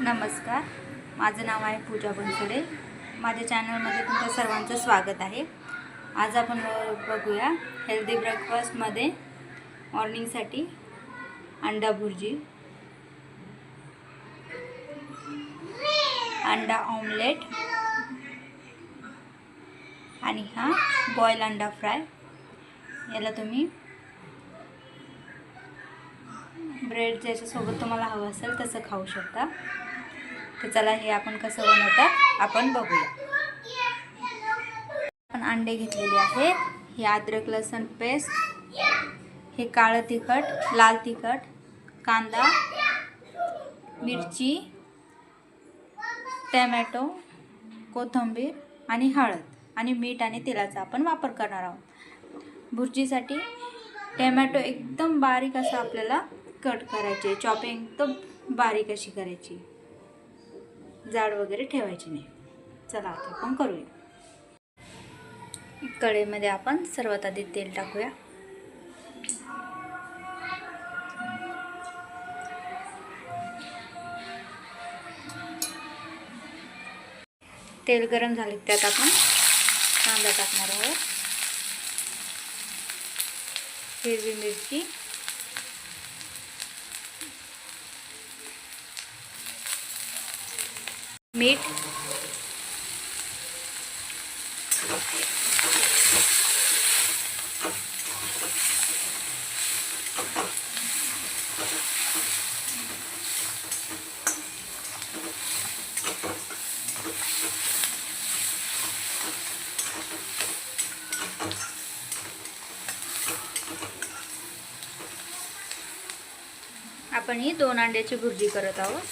नमस्कार. माझं नाव आहे पूजा बनसोडे. माझ्या चॅनलमध्ये तुमचं सर्वांचं स्वागत आहे. आज आपण बघूया हेल्दी ब्रेकफास्टमध्ये मॉर्निंगसाठी अंडा भुर्जी अंडा ऑमलेट आणि हा बॉईल अंडा फ्राय याला तुम्ही ब्रेड ज्याच्यासोबत तुम्हाला हवं असेल तसं खाऊ शकता. तर चला हे आपण कसं बनवतात आपण बघूया. आपण अंडे घेतलेले आहेत. हे अद्रक लसण पेस्ट हे काळं तिखट लाल तिखट कांदा मिरची टॅमॅटो कोथिंबीर आणि हळद आणि मीठ आणि तेलाचा आपण वापर करणार आहोत. भुर्जीसाठी टॅमॅटो एकदम बारीक असं आपल्याला कट करायचे चॉपिंग एकदम बारीक अशी करायची. जाड वगैरे ठेवायची नाही. चला आता आपण करूया. कढईमध्ये आपण सर्वात आधी तेल टाकूया. तेल गरम झाले त्यात आपण कांदा टाकणार आहोत. हिरवी मिरची मीठ. आपण ही दोन अंड्याची भुर्जी करत आहोत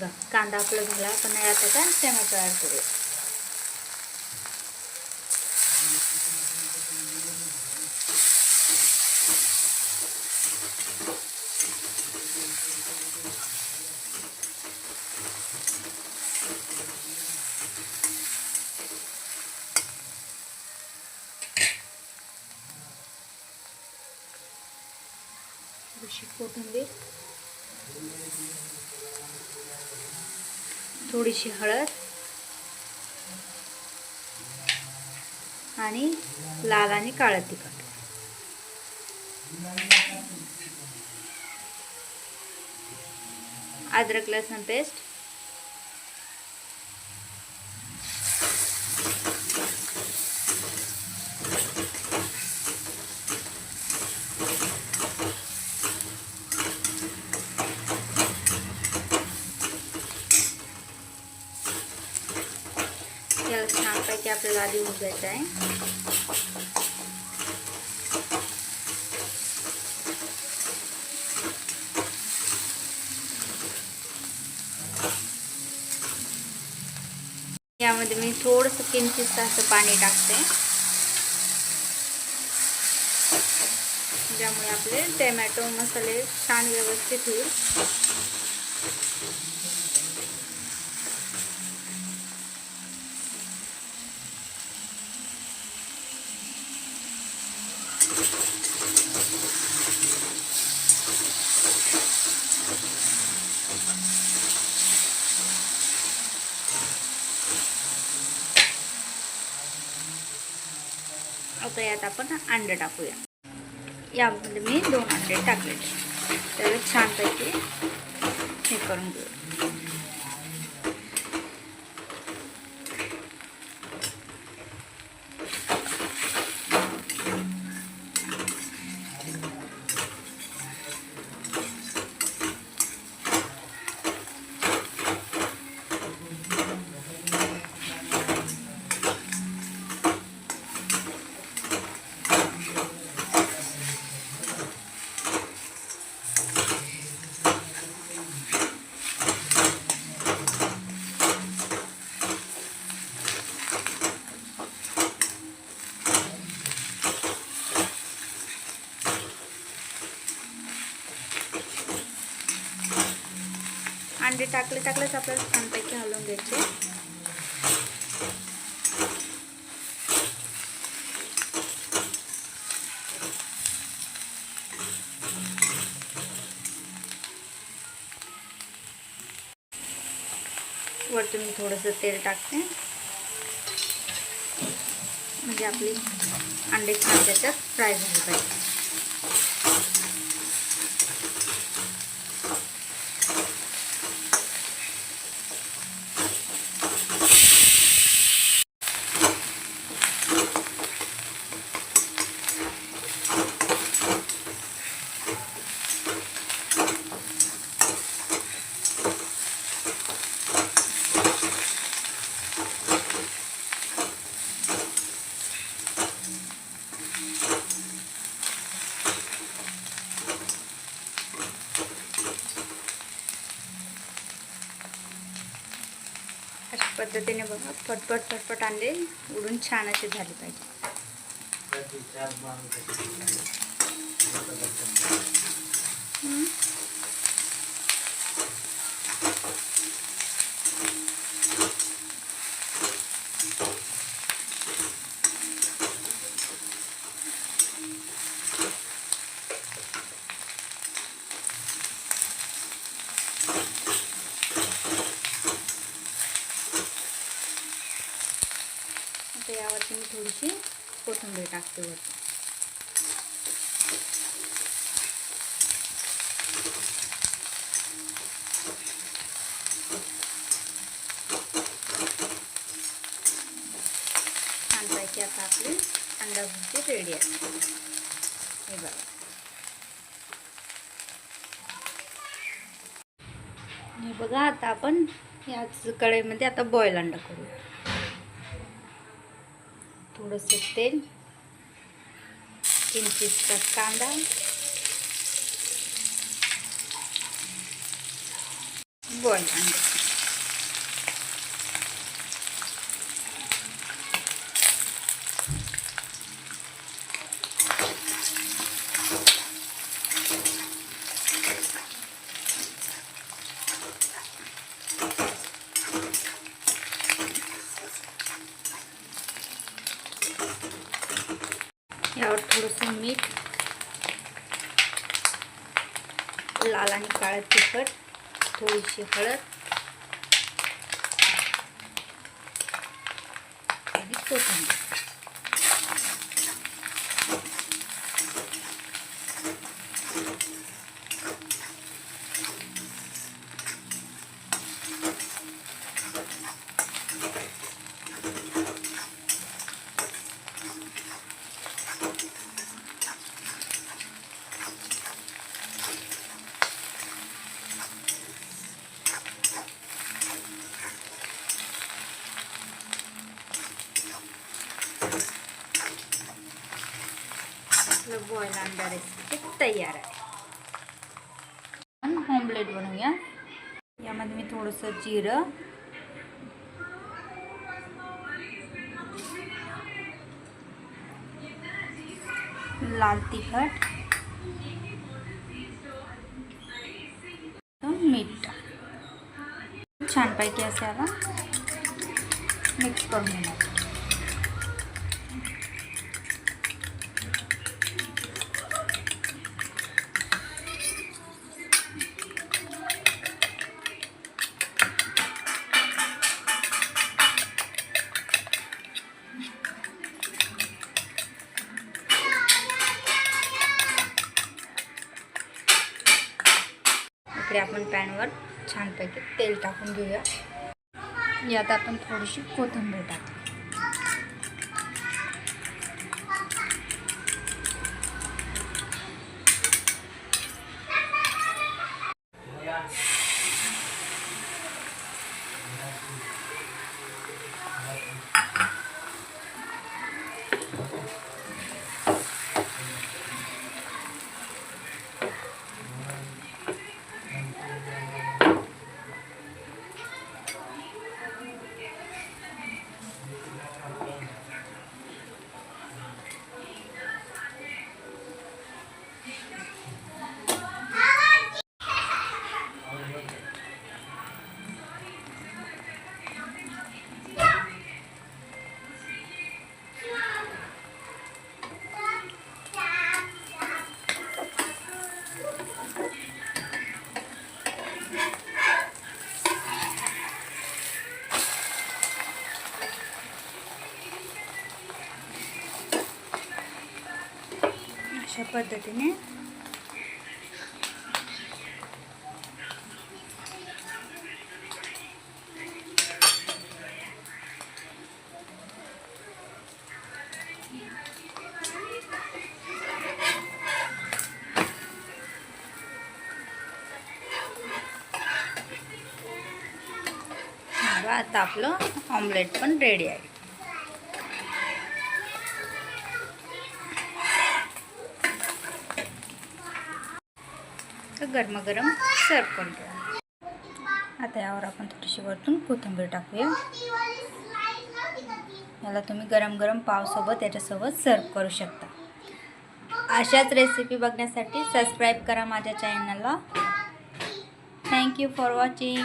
बघ कांदा आपला झाला पण आता काय? टमॅटो ॲड करूया. कोथिंबीर. थोडीशी हळद आणि लाल आणि काळं तिखट. अद्रक लसण पेस्ट याला छानपैकी आपल्याला आधी उजायचं आहे. यामध्ये मी थोडंसं किंचित असं पाणी टाकते. ज्यामुळे आपले टॅमॅटो मसाले छान व्यवस्थित होईल आता यात आपण अंडे टाकूया. यामध्ये मी दोन अंडे टाकले तर छानपैकी हे करून घेऊ. अंडे टाकले टाकलेच आपल्याला छानपैकी हलवून घ्यायचे. वरतून मी थोडंसं तेल टाकते. म्हणजे आपली अंडे छान त्याच्यात फ्राय झाली पाहिजे अशा पद्धतीने बघा फटफट फटफट अंडे उडून छान असे झाले पाहिजे. मी थोडीशी कोथिंबीर टाकते वरती. छानपैकी आता आपली अंडा भुर्जी रेडी आहे. हे बघा. हे बघा आता आपण याच कढईमध्ये आता बॉईल अंडा करूया. थोडंसं तेल किंचितचा कांदा बॉईल अंडे ह्यावर थोडंसं मीठ लाल आणि काळं तिखट थोडीशी हळद आणि कोथिंबीर. आपलं बॉईल अंडा रेसिपी तयार आहे आपण ऑमलेट बनवूया यामध्ये मी थोडंसं जिरं लाल तिखट मीठ छानपैकी असं याला मिक्स करून इकडे आपण पॅनवर छानपैकी तेल टाकून घेऊया. यात आपण थोडीशी कोथिंबीर टाकू पद्धतीने. आता आपलं ऑमलेट पण रेडी आहे. गरमागरम सर्व करून ठेवा. आता यावर आपण थोडीशी वरतून कोथिंबीर टाकूया. याला तुम्ही गरम गरम पावसोबत याच्यासोबत सर्व करू शकता. अशाच रेसिपी बघण्यासाठी सबस्क्राईब करा माझ्या चॅनलला थँक्यू फॉर वॉचिंग